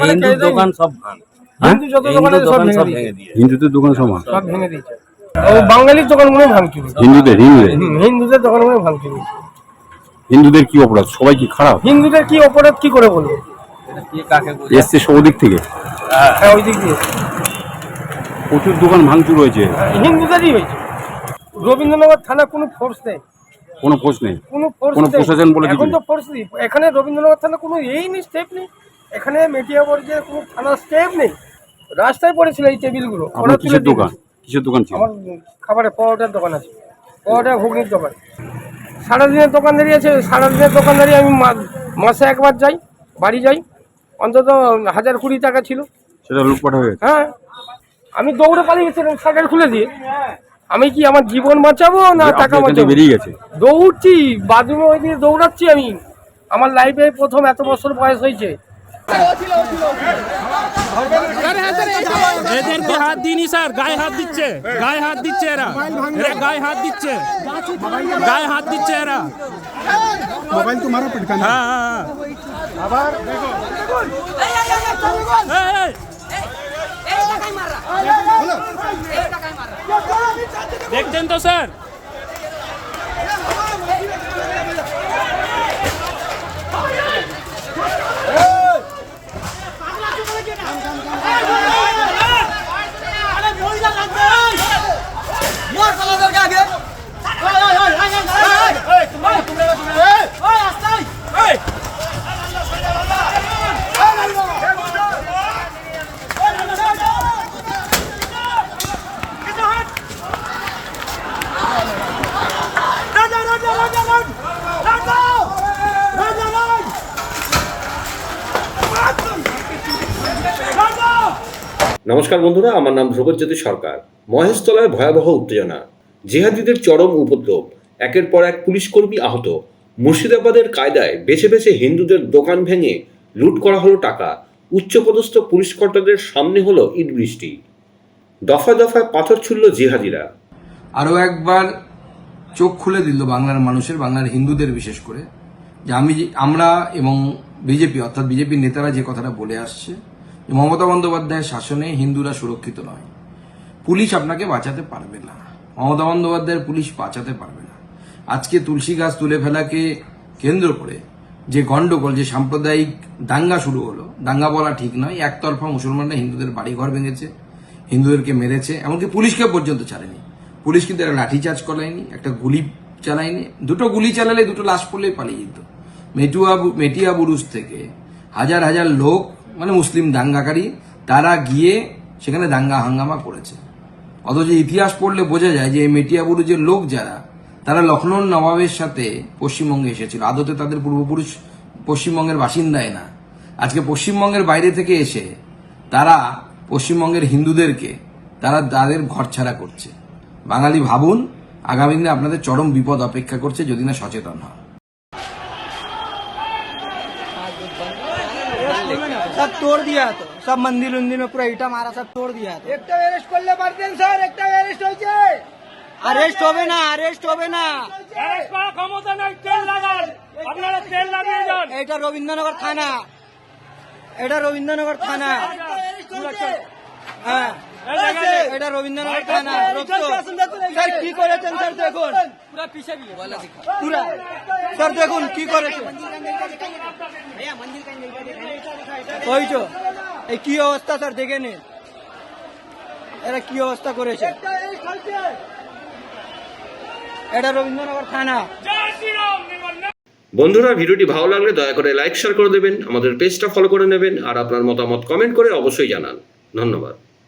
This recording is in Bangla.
হিন্দু দোকান সব হিন্দু যত দোকান সব ভেঙে সব দিয়েছে। ভেঙে দিয়ে হিন্দুদের দোকান সব ভেঙে দিয়েছে। ও বাঙালির দোকানগুলো ভাঙচুর হিন্দুদের হিন্দুদের। হিন্দুদের দোকানগুলো ভাঙচুর হিন্দুদের কি অপরাধ? সবাই কি খারাপ? হিন্দুদের কি অপরাধ কি করে বলব? এটা কে কাকে বোঝায়? এসছে সব দিক থেকে। হ্যাঁ ওই দিক দিয়ে। প্রচুর দোকান ভাঙচুর হয়েছে। হিন্দুদেরই হয়েছে। রবীন্দ্রনগর থানা কোনো ফোর্স নেই। কোনো খোঁজ নেই? কোনো ফোর্স কোনো নেই। প্রশাসন বলে এখন তো ফোর্স নেই। এখানে রবীন্দ্রনগর থানা কোনো এই নেই স্টেপ নেই। এখানে মেটিয়া বর্গের কোনো থানার স্টেপ নেই। রাস্তায় পড়েছিল এই টেবিলগুলো। ওরা আপনার তুলে কিসের দোকান। কিসের দোকান ছিল? আমার খাবারের পরোটার দোকান আছে। পরোটা ঘুগনির দোকান। সারাদিনের দোকানদারি আছে সারাদিনের দোকানদারি আমি মা- মাসে একবার যাই বাড়ি যাই। অন্তত হাজার কুড়ি টাকা ছিল। সেটা হয়ে গেছে? হ্যাঁ। আমি দৌড়ে পালিয়ে গেছিলাম শাটার খুলে দিয়ে। আমি কি আমার জীবন বাঁচাবো না আপনি টাকা এখান থেকে বাঁচাবো? বেরিয়ে গেছে? দৌড়ছি বাথরুমে ওই দিয়ে দৌড়াচ্ছি আমি। আমার লাইফে প্রথম এত বছর বয়স হয়েছে। এদেরকে হাত দিনই স্যার গায়ে হাত দিচ্ছে গায়ে হাত দিচ্ছে এরা গায়ে হাত দিচ্ছে গায়ে হাত দিচ্ছে এরা মোবাইল তো মারো পটকান হ্যাঁ আবার দেখছেন তো স্যার নমস্কার বন্ধুরা, আমার নাম ধ্রুবজ্যোতি সরকার। মহেশতলায় ভয়াবহ উত্তেজনা। জিহাদিদের চরম উপদ্রব, একের পর এক পুলিশ কর্মী আহত। মুর্শিদাবাদের কায়দায় বেছে বেছে হিন্দুদের দোকান ভেঙে লুট করা হলো টাকা। উচ্চপদস্থ পুলিশ কর্তাদের সামনে হলো ইট বৃষ্টি। দফায় দফায় পাথর ছুড়ল জিহাদিরা। আরও একবার চোখ খুলে দিল বাংলার মানুষের, বাংলার হিন্দুদের বিশেষ করে। যে আমি আমরা এবং বিজেপি, অর্থাৎ বিজেপির নেতারা যে কথাটা বলে আসছে মমতা বন্দ্যোপাধ্যায়ের শাসনে হিন্দুরা সুরক্ষিত নয়। পুলিশ আপনাকে বাঁচাতে পারবে না। মমতা বন্দ্যোপাধ্যায়ের পুলিশ বাঁচাতে পারবে না। আজকে তুলসী গাছ তুলে ফেলাকে কেন্দ্র করে যে গন্ডগোল, যে সাম্প্রদায়িক দাঙ্গা শুরু হলো, দাঙ্গা বলা ঠিক নয়। একতরফা মুসলমানরা হিন্দুদের বাড়িঘর ভেঙেছে, হিন্দুদেরকে মেরেছে, এমনকি পুলিশকে পর্যন্ত ছাড়েনি। পুলিশ কিন্তু একটা লাঠিচার্জ করায়নি, একটা গুলি চালায়নি। দুটো গুলি চালালে দুটো লাশ পড়লেই পালিয়ে যেত। মেটুয়া মেটিয়া বুরুজ থেকে হাজার হাজার লোক মানে মুসলিম দাঙ্গাকারী, তারা গিয়ে সেখানে দাঙ্গা হাঙ্গামা করেছে। অথচ ইতিহাস পড়লে বোঝা যায় যে এই মেটিয়াবুরুজের লোক যারা, তারা লখনৌর নবাবের সাথে পশ্চিমবঙ্গে এসেছিল। আদতে তাদের পূর্বপুরুষ পশ্চিমবঙ্গের বাসিন্দাই না। আজকে পশ্চিমবঙ্গের বাইরে থেকে এসে তারা পশ্চিমবঙ্গের হিন্দুদেরকে, তারা তাদের ঘরছাড়া করছে। বাঙালি ভাবুন, আগামী দিনে আপনাদের চরম বিপদ অপেক্ষা করছে যদি না সচেতন হয় सब तोड़ दिया तो सब मंदिर उंदिर में पूरा ईटा मारा सब तोड़ दिया तो একটা অ্যারেস্ট করলে পারতেন স্যার একটা অ্যারেস্ট হয়েছে অ্যারেস্ট হবে না অ্যারেস্ট হবে না ক্ষমতা নাই তেল লাগান আপনারা তেল লাগিয়ে যান এটা রবীন্দ্রনগর থানা এটা রবীন্দ্রনগর থানা হ্যাঁ এটা স্যার কি করেছেন স্যার দেখুন। পুরা স্যার দেখুন কি করেছেন ওই তো এই কি অবস্থা স্যার দেখে নিন। এরা কি অবস্থা করেছে? এটা রবীন্দ্রনগর থানা। বন্ধুরা ভিডিওটি ভালো লাগলে দয়া করে লাইক শেয়ার করে দেবেন আমাদের পেজটা ফলো করে নেবেন আর আপনার মতামত কমেন্ট করে অবশ্যই জানান। ধন্যবাদ।